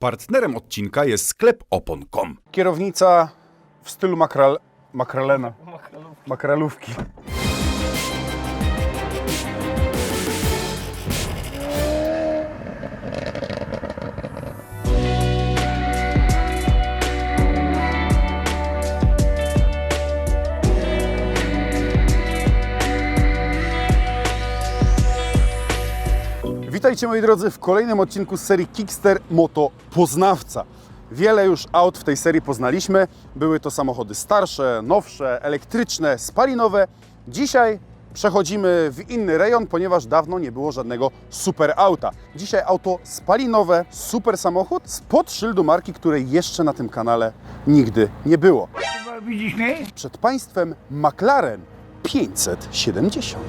Partnerem odcinka jest sklep opon.com. Kierownica w stylu makral... makralena. Makralówki. Witajcie moi drodzy w kolejnym odcinku z serii Kickster Moto Poznawca. Wiele już aut w tej serii poznaliśmy. Były to samochody starsze, nowsze, elektryczne, spalinowe. Dzisiaj przechodzimy w inny rejon, ponieważ dawno nie było żadnego super auta. Dzisiaj auto spalinowe, super samochód spod szyldu marki, której jeszcze na tym kanale nigdy nie było. Przed Państwem McLaren 570.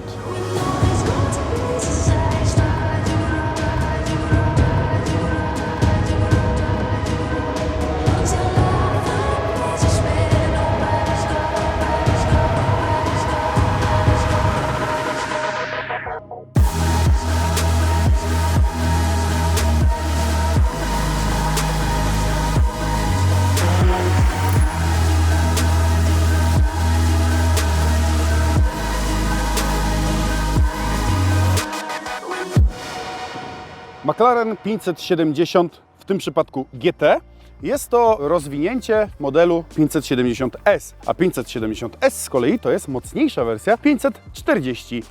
McLaren 570, w tym przypadku GT, jest to rozwinięcie modelu 570S, a 570S z kolei to jest mocniejsza wersja 540C.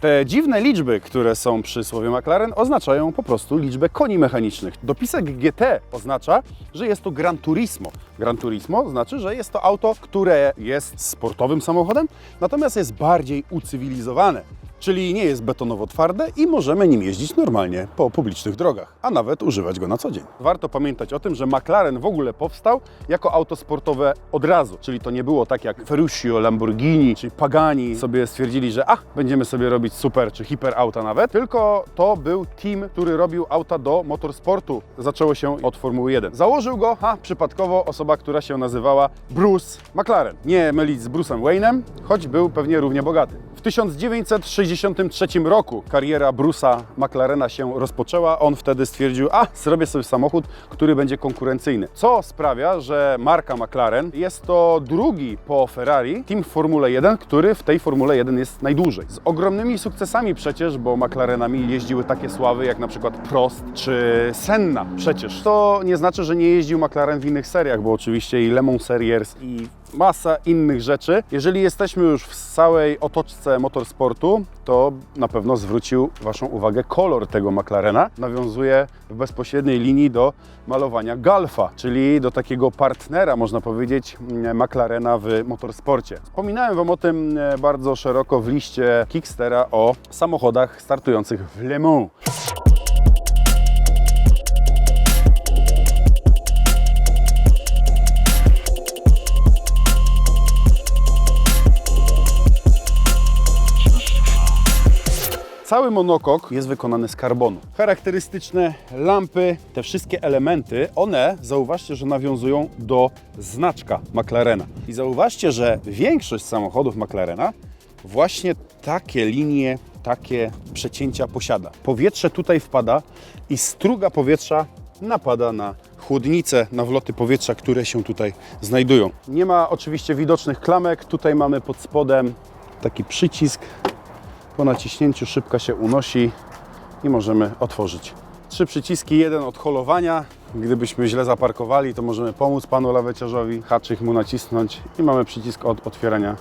Te dziwne liczby, które są przy słowie McLaren, oznaczają po prostu liczbę koni mechanicznych. Dopisek GT oznacza, że jest to Gran Turismo. Gran Turismo znaczy, że jest to auto, które jest sportowym samochodem, natomiast jest bardziej ucywilizowane czyli nie jest betonowo twarde i możemy nim jeździć normalnie po publicznych drogach, a nawet używać go na co dzień. Warto pamiętać o tym, że McLaren w ogóle powstał jako auto sportowe od razu, czyli to nie było tak jak Ferruccio, Lamborghini czy Pagani sobie stwierdzili, że ach, będziemy sobie robić super czy hiper auta nawet, tylko to był team, który robił auta do motorsportu. Zaczęło się od Formuły 1. Założył go, ha, przypadkowo osoba, która się nazywała Bruce McLaren. Nie mylić z Bruce'em Wayne'em, choć był pewnie równie bogaty. W 1963 roku kariera Bruce'a McLarena się rozpoczęła. On wtedy stwierdził, a zrobię sobie samochód, który będzie konkurencyjny. Co sprawia, że marka McLaren jest to drugi po Ferrari team w Formule 1, który w tej Formule 1 jest najdłużej. Z ogromnymi sukcesami przecież, bo McLarenami jeździły takie sławy jak na przykład Prost czy Senna przecież. To nie znaczy, że nie jeździł McLaren w innych seriach, bo oczywiście i Le Mans Series i masa innych rzeczy. Jeżeli jesteśmy już w całej otoczce motorsportu, to na pewno zwrócił Waszą uwagę kolor tego McLarena. Nawiązuje w bezpośredniej linii do malowania Golfa, czyli do takiego partnera, można powiedzieć, McLarena w motorsporcie. Wspominałem Wam o tym e, bardzo szeroko w liście Kickstera o samochodach startujących w Le Mans. Cały monokok jest wykonany z karbonu. Charakterystyczne lampy, te wszystkie elementy, one zauważcie, że nawiązują do znaczka McLarena. I zauważcie, że większość samochodów McLarena właśnie takie linie, takie przecięcia posiada. Powietrze tutaj wpada i struga powietrza napada na chłodnice, na wloty powietrza, które się tutaj znajdują. Nie ma oczywiście widocznych klamek. Tutaj mamy pod spodem taki przycisk, po naciśnięciu szybka się unosi i możemy otworzyć. Trzy przyciski, jeden od holowania. Gdybyśmy źle zaparkowali, to możemy pomóc panu laweciarzowi, haczyk mu nacisnąć i mamy przycisk od otwierania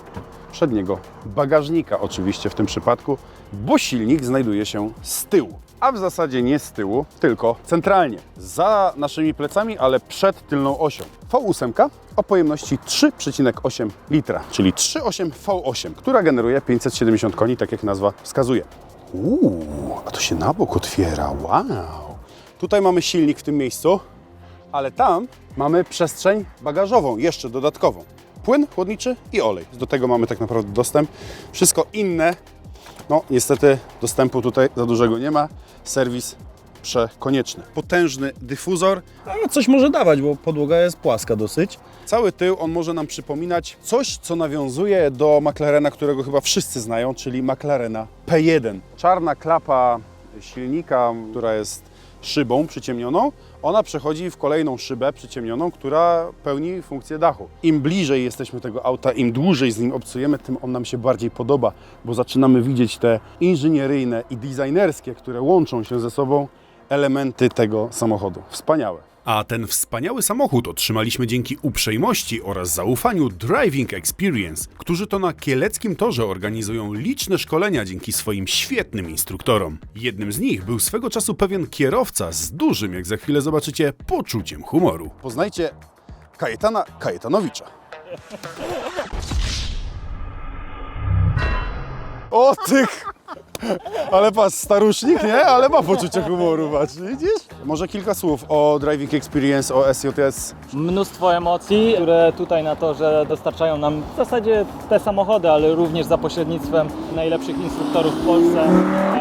przedniego bagażnika oczywiście w tym przypadku, bo silnik znajduje się z tyłu. A w zasadzie nie z tyłu, tylko centralnie. Za naszymi plecami, ale przed tylną osią. V8 o pojemności 3,8 litra, czyli 3,8 V8, która generuje 570 koni, tak jak nazwa wskazuje. Uuu, a to się na bok otwiera, wow! Tutaj mamy silnik w tym miejscu, ale tam mamy przestrzeń bagażową, jeszcze dodatkową. Płyn chłodniczy i olej. Do tego mamy tak naprawdę dostęp. Wszystko inne, no niestety dostępu tutaj za dużego nie ma. Serwis przekonieczny. Potężny dyfuzor, No, coś może dawać, bo podłoga jest płaska dosyć. Cały tył on może nam przypominać coś, co nawiązuje do McLarena, którego chyba wszyscy znają, czyli McLarena P1. Czarna klapa silnika, która jest szybą przyciemnioną ona przechodzi w kolejną szybę przyciemnioną, która pełni funkcję dachu. Im bliżej jesteśmy tego auta, im dłużej z nim obcujemy, tym on nam się bardziej podoba, bo zaczynamy widzieć te inżynieryjne i designerskie, które łączą się ze sobą elementy tego samochodu. Wspaniałe. A ten wspaniały samochód otrzymaliśmy dzięki uprzejmości oraz zaufaniu Driving Experience, którzy to na kieleckim torze organizują liczne szkolenia dzięki swoim świetnym instruktorom. Jednym z nich był swego czasu pewien kierowca z dużym, jak za chwilę zobaczycie, poczuciem humoru. Poznajcie Kajetana Kajetanowicza. O tych! Ale patrz, starusznik, nie? Ale ma poczucie humoru, patrz, widzisz? Może kilka słów o Driving Experience, o SJS. mnóstwo emocji, które tutaj na torze dostarczają nam w zasadzie te samochody, ale również za pośrednictwem najlepszych instruktorów w Polsce.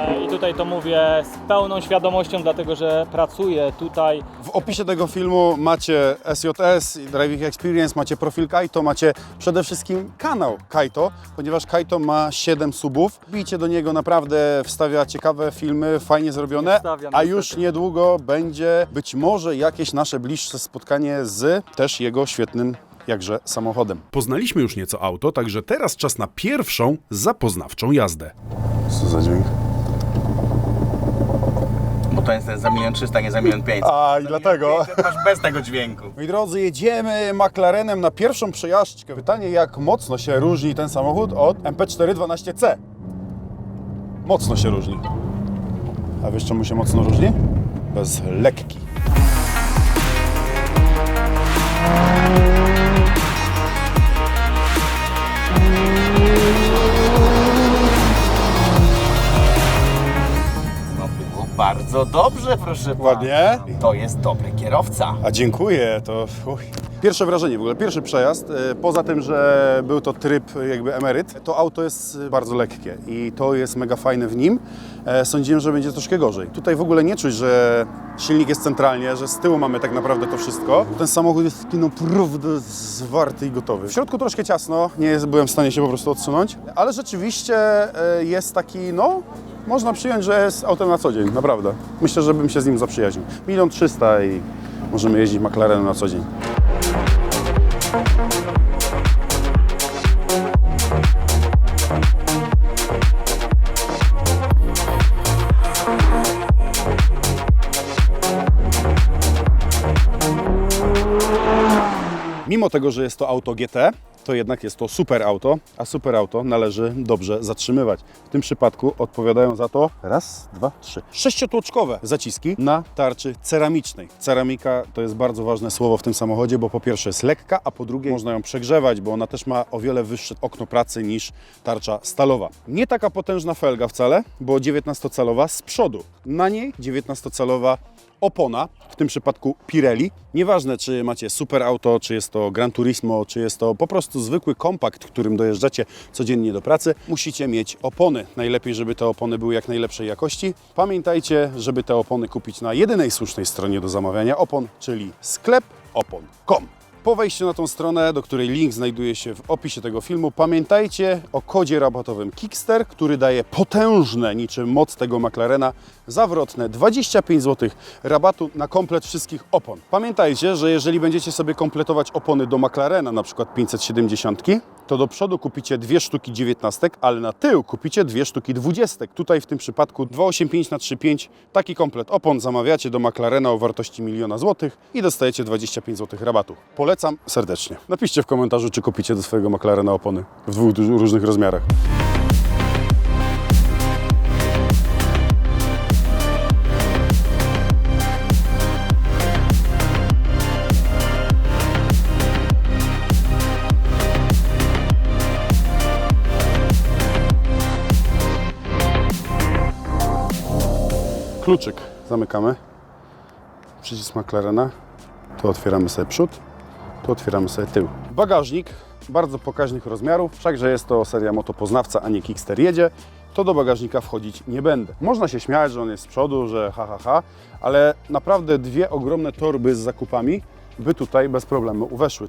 E, I tutaj to mówię z pełną świadomością, dlatego że pracuję tutaj W opisie tego filmu macie SJS, Driving Experience, macie profil Kaito, macie przede wszystkim kanał Kaito, ponieważ Kaito ma 7 subów. Bijcie do niego, naprawdę wstawia ciekawe filmy, fajnie zrobione, Wstawiam, a niestety. już niedługo będzie być może jakieś nasze bliższe spotkanie z też jego świetnym jakże samochodem. Poznaliśmy już nieco auto, także teraz czas na pierwszą zapoznawczą jazdę. Co za dźwięk? Bo to jest ten za milion 300, nie za milion 500. A, i dlatego. Masz bez tego dźwięku. Moi drodzy, jedziemy McLarenem na pierwszą przejażdżkę. Pytanie, jak mocno się różni ten samochód od MP4 12C? Mocno się różni. A wiesz czemu się mocno różni? Bez lekki. No było bardzo dobrze, proszę pana. Ładnie? To jest dobry kierowca. A dziękuję, to... Uj. Pierwsze wrażenie w ogóle, pierwszy przejazd, e, poza tym, że był to tryb jakby emeryt, to auto jest bardzo lekkie i to jest mega fajne w nim. E, Sądziłem, że będzie troszkę gorzej. Tutaj w ogóle nie czuć, że silnik jest centralnie, że z tyłu mamy tak naprawdę to wszystko. Ten samochód jest taki naprawdę zwarty i gotowy. W środku troszkę ciasno, nie jest, byłem w stanie się po prostu odsunąć, ale rzeczywiście e, jest taki, no, można przyjąć, że jest autem na co dzień, naprawdę. Myślę, że bym się z nim zaprzyjaźnił. Milion trzysta i możemy jeździć McLarenem na co dzień. Mimo tego, że jest to auto GT, to jednak jest to super auto, a super auto należy dobrze zatrzymywać. W tym przypadku odpowiadają za to raz, dwa, trzy. Sześciotłoczkowe zaciski na tarczy ceramicznej. Ceramika to jest bardzo ważne słowo w tym samochodzie, bo po pierwsze jest lekka, a po drugie można ją przegrzewać, bo ona też ma o wiele wyższe okno pracy niż tarcza stalowa. Nie taka potężna felga wcale, bo 19-calowa z przodu. Na niej 19-calowa opona, w tym przypadku Pirelli. Nieważne, czy macie super auto, czy jest to Gran Turismo, czy jest to po prostu zwykły kompakt, którym dojeżdżacie codziennie do pracy, musicie mieć opony. Najlepiej, żeby te opony były jak najlepszej jakości. Pamiętajcie, żeby te opony kupić na jedynej słusznej stronie do zamawiania opon, czyli sklep opon.com. Po wejściu na tą stronę, do której link znajduje się w opisie tego filmu, pamiętajcie o kodzie rabatowym Kickster, który daje potężne, niczym moc tego McLarena, zawrotne 25 zł rabatu na komplet wszystkich opon. Pamiętajcie, że jeżeli będziecie sobie kompletować opony do McLarena, na przykład 570, to do przodu kupicie dwie sztuki 19, ale na tył kupicie dwie sztuki 20. Tutaj w tym przypadku 285 na 35 taki komplet opon zamawiacie do McLarena o wartości miliona złotych i dostajecie 25 zł rabatu. Polecam serdecznie. Napiszcie w komentarzu, czy kupicie do swojego McLarena opony w dwóch różnych rozmiarach. Kluczyk zamykamy. Przycisk McLarena. Tu otwieramy sobie przód. Tu otwieramy sobie tył. Bagażnik bardzo pokaźnych rozmiarów, wszakże jest to seria motopoznawca, a nie Kickster jedzie, to do bagażnika wchodzić nie będę. Można się śmiać, że on jest z przodu, że ha, ha, ha, ale naprawdę dwie ogromne torby z zakupami by tutaj bez problemu weszły.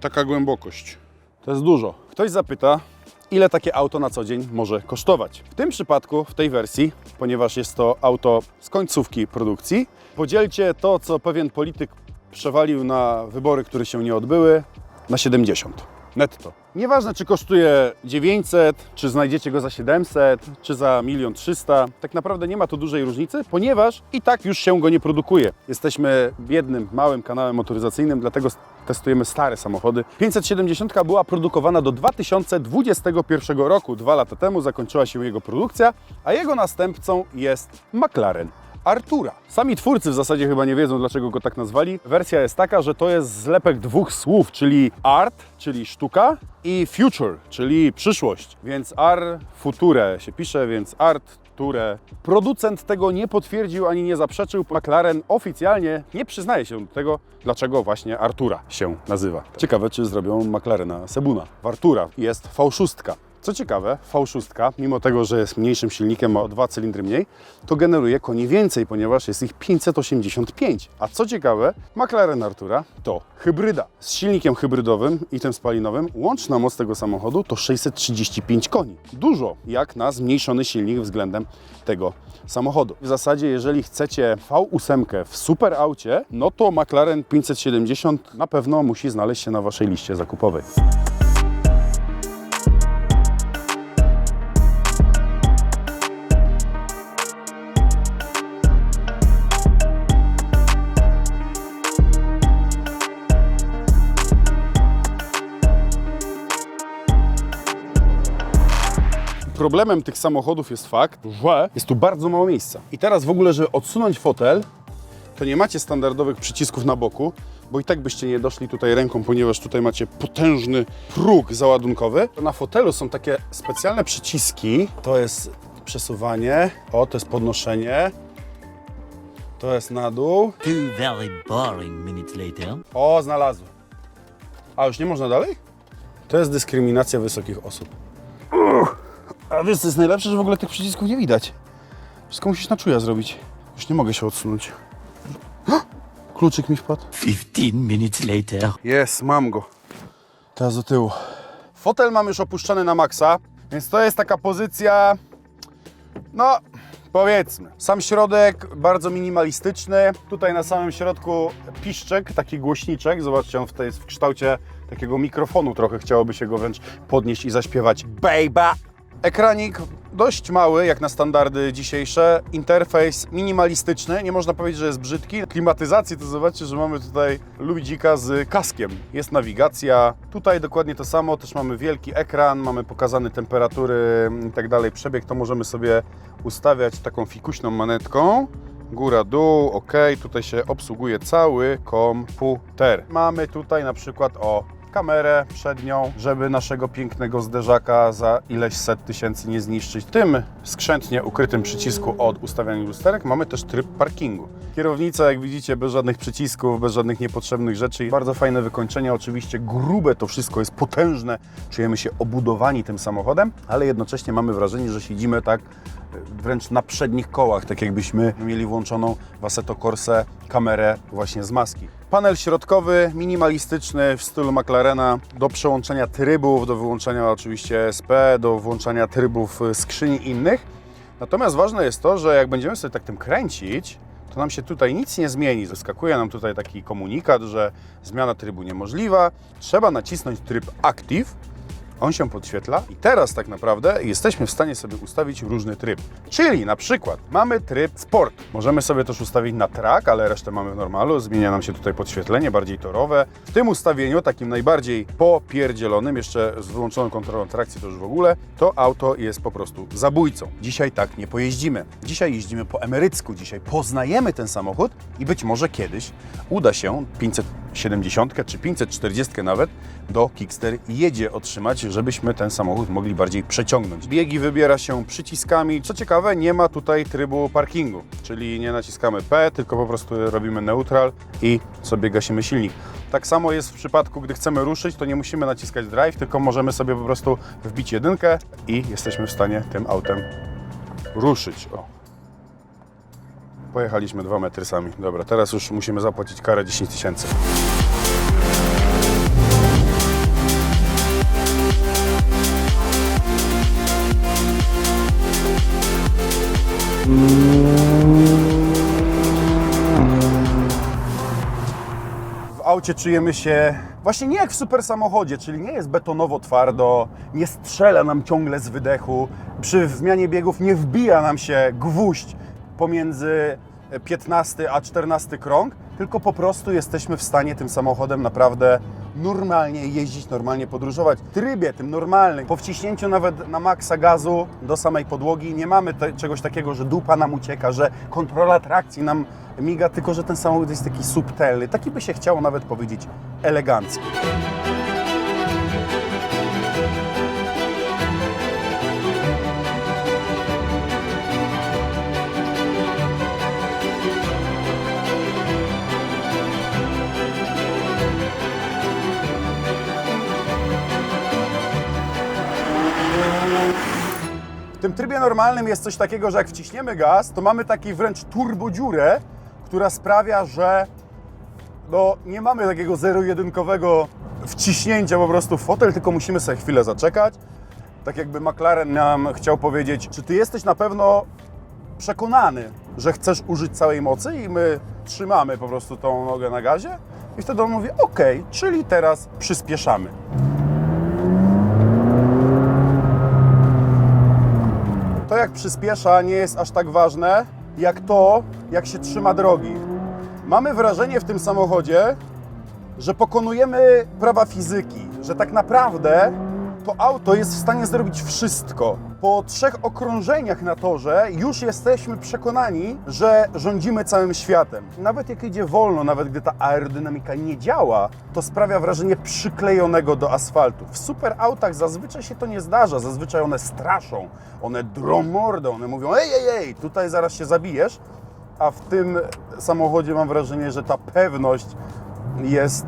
Taka głębokość. To jest dużo. Ktoś zapyta, ile takie auto na co dzień może kosztować. W tym przypadku, w tej wersji, ponieważ jest to auto z końcówki produkcji, Podzielcie to, co pewien polityk przewalił na wybory, które się nie odbyły, na 70. Netto. Nieważne, czy kosztuje 900, czy znajdziecie go za 700, czy za 1 300. Tak naprawdę nie ma tu dużej różnicy, ponieważ i tak już się go nie produkuje. Jesteśmy biednym, małym kanałem motoryzacyjnym, dlatego testujemy stare samochody. 570 była produkowana do 2021 roku. Dwa lata temu zakończyła się jego produkcja, a jego następcą jest McLaren. Artura. Sami twórcy w zasadzie chyba nie wiedzą, dlaczego go tak nazwali. Wersja jest taka, że to jest zlepek dwóch słów, czyli art, czyli sztuka, i future, czyli przyszłość. Więc ar future się pisze, więc art ture. Producent tego nie potwierdził ani nie zaprzeczył. McLaren oficjalnie nie przyznaje się do tego, dlaczego właśnie Artura się nazywa. Ciekawe, czy zrobią McLarena Sebuna. W Artura jest V6. Co ciekawe, V6, mimo tego, że jest mniejszym silnikiem, ma o dwa cylindry mniej, to generuje koni więcej, ponieważ jest ich 585. A co ciekawe, McLaren Artura to hybryda. Z silnikiem hybrydowym i tym spalinowym łączna moc tego samochodu to 635 koni. Dużo, jak na zmniejszony silnik względem tego samochodu. W zasadzie, jeżeli chcecie V8 w super aucie, no to McLaren 570 na pewno musi znaleźć się na Waszej liście zakupowej. Problemem tych samochodów jest fakt, że jest tu bardzo mało miejsca. I teraz w ogóle, żeby odsunąć fotel, to nie macie standardowych przycisków na boku, bo i tak byście nie doszli tutaj ręką, ponieważ tutaj macie potężny próg załadunkowy. Na fotelu są takie specjalne przyciski. To jest przesuwanie, o, to jest podnoszenie, to jest na dół. Two very boring minutes later. O, znalazłem. A już nie można dalej? To jest dyskryminacja wysokich osób. A wiesz, co jest najlepsze, że w ogóle tych przycisków nie widać. Wszystko musisz na czuja zrobić. Już nie mogę się odsunąć. Kluczyk mi wpadł. Fifteen minutes later. Jest, mam go. Teraz do tyłu. Fotel mam już opuszczony na maksa, więc to jest taka pozycja, no powiedzmy. Sam środek bardzo minimalistyczny. Tutaj na samym środku piszczek, taki głośniczek. Zobaczcie, on tutaj jest w kształcie takiego mikrofonu trochę. Chciałoby się go wręcz podnieść i zaśpiewać Baby! Ekranik dość mały, jak na standardy dzisiejsze. Interfejs minimalistyczny, nie można powiedzieć, że jest brzydki. Klimatyzacji to zobaczcie, że mamy tutaj ludzika z kaskiem. Jest nawigacja. Tutaj dokładnie to samo, też mamy wielki ekran, mamy pokazane temperatury i tak dalej. Przebieg to możemy sobie ustawiać taką fikuśną manetką. Góra, dół, ok. Tutaj się obsługuje cały komputer. Mamy tutaj na przykład o kamerę przednią, żeby naszego pięknego zderzaka za ileś set tysięcy nie zniszczyć. Tym skrzętnie ukrytym przycisku od ustawiania lusterek mamy też tryb parkingu. Kierownica, jak widzicie, bez żadnych przycisków, bez żadnych niepotrzebnych rzeczy. Bardzo fajne wykończenia, oczywiście grube to wszystko jest potężne. Czujemy się obudowani tym samochodem, ale jednocześnie mamy wrażenie, że siedzimy tak wręcz na przednich kołach, tak jakbyśmy mieli włączoną w Assetto Corse kamerę właśnie z maski. Panel środkowy, minimalistyczny w stylu McLarena, do przełączenia trybów, do wyłączenia oczywiście SP, do włączania trybów y, skrzyni innych. Natomiast ważne jest to, że jak będziemy sobie tak tym kręcić, to nam się tutaj nic nie zmieni. Zaskakuje nam tutaj taki komunikat, że zmiana trybu niemożliwa. Trzeba nacisnąć tryb Active, on się podświetla i teraz tak naprawdę jesteśmy w stanie sobie ustawić różny tryb. Czyli na przykład mamy tryb Sport. Możemy sobie też ustawić na track, ale resztę mamy w normalu. Zmienia nam się tutaj podświetlenie, bardziej torowe. W tym ustawieniu, takim najbardziej popierdzielonym, jeszcze z wyłączoną kontrolą trakcji to już w ogóle, to auto jest po prostu zabójcą. Dzisiaj tak nie pojeździmy. Dzisiaj jeździmy po emerycku. Dzisiaj poznajemy ten samochód i być może kiedyś uda się 570 czy 540 nawet do Kickster jedzie otrzymać, żebyśmy ten samochód mogli bardziej przeciągnąć. Biegi wybiera się przyciskami. Co ciekawe, nie ma tutaj trybu parkingu, czyli nie naciskamy P, tylko po prostu robimy neutral i sobie gasimy silnik. Tak samo jest w przypadku, gdy chcemy ruszyć, to nie musimy naciskać drive, tylko możemy sobie po prostu wbić jedynkę i jesteśmy w stanie tym autem ruszyć. O. Pojechaliśmy dwa metry sami. Dobra, teraz już musimy zapłacić karę 10 tysięcy. Aucie czujemy się właśnie nie jak w super samochodzie, czyli nie jest betonowo twardo, nie strzela nam ciągle z wydechu, przy zmianie biegów nie wbija nam się gwóźdź pomiędzy 15 a 14 krąg, tylko po prostu jesteśmy w stanie tym samochodem naprawdę normalnie jeździć, normalnie podróżować. W trybie tym normalnym, po wciśnięciu nawet na maksa gazu do samej podłogi, nie mamy te, czegoś takiego, że dupa nam ucieka, że kontrola trakcji nam miga, tylko że ten samochód jest taki subtelny, taki by się chciało nawet powiedzieć elegancki. Tym trybie normalnym jest coś takiego, że jak wciśniemy gaz, to mamy taki wręcz turbodziurę, która sprawia, że no, nie mamy takiego zero-jedynkowego wciśnięcia po prostu w fotel, tylko musimy sobie chwilę zaczekać. Tak jakby McLaren nam chciał powiedzieć, czy ty jesteś na pewno przekonany, że chcesz użyć całej mocy i my trzymamy po prostu tą nogę na gazie i wtedy on mówi, ok, czyli teraz przyspieszamy. Jak przyspiesza nie jest aż tak ważne, jak to, jak się trzyma drogi. Mamy wrażenie w tym samochodzie, że pokonujemy prawa fizyki, że tak naprawdę to auto jest w stanie zrobić wszystko. Po trzech okrążeniach na torze już jesteśmy przekonani, że rządzimy całym światem. Nawet jak idzie wolno, nawet gdy ta aerodynamika nie działa, to sprawia wrażenie przyklejonego do asfaltu. W super autach zazwyczaj się to nie zdarza, zazwyczaj one straszą, one drą mordę, one mówią ej, ej, ej, tutaj zaraz się zabijesz, a w tym samochodzie mam wrażenie, że ta pewność jest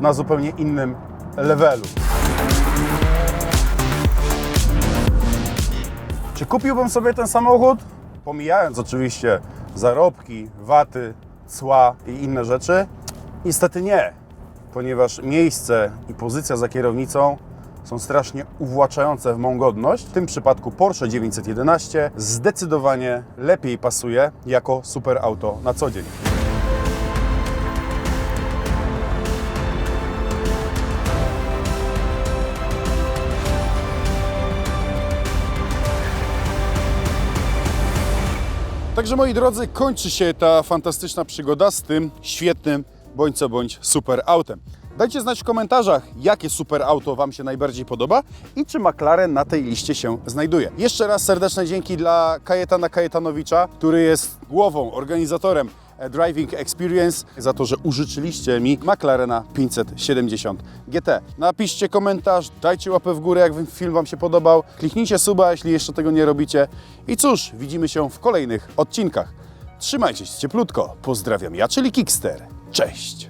na zupełnie innym levelu. Czy kupiłbym sobie ten samochód? Pomijając oczywiście zarobki, waty, cła i inne rzeczy? Niestety nie, ponieważ miejsce i pozycja za kierownicą są strasznie uwłaczające w mą godność. W tym przypadku Porsche 911 zdecydowanie lepiej pasuje jako superauto na co dzień. Także moi drodzy, kończy się ta fantastyczna przygoda z tym świetnym bądź co bądź super autem. Dajcie znać w komentarzach, jakie super auto Wam się najbardziej podoba i czy McLaren na tej liście się znajduje. Jeszcze raz serdeczne dzięki dla Kajetana Kajetanowicza, który jest głową, organizatorem Driving Experience za to, że użyczyliście mi McLarena 570 GT. Napiszcie komentarz, dajcie łapę w górę, jak film Wam się podobał. Kliknijcie suba, jeśli jeszcze tego nie robicie. I cóż, widzimy się w kolejnych odcinkach. Trzymajcie się cieplutko. Pozdrawiam ja, czyli Kickster. Cześć!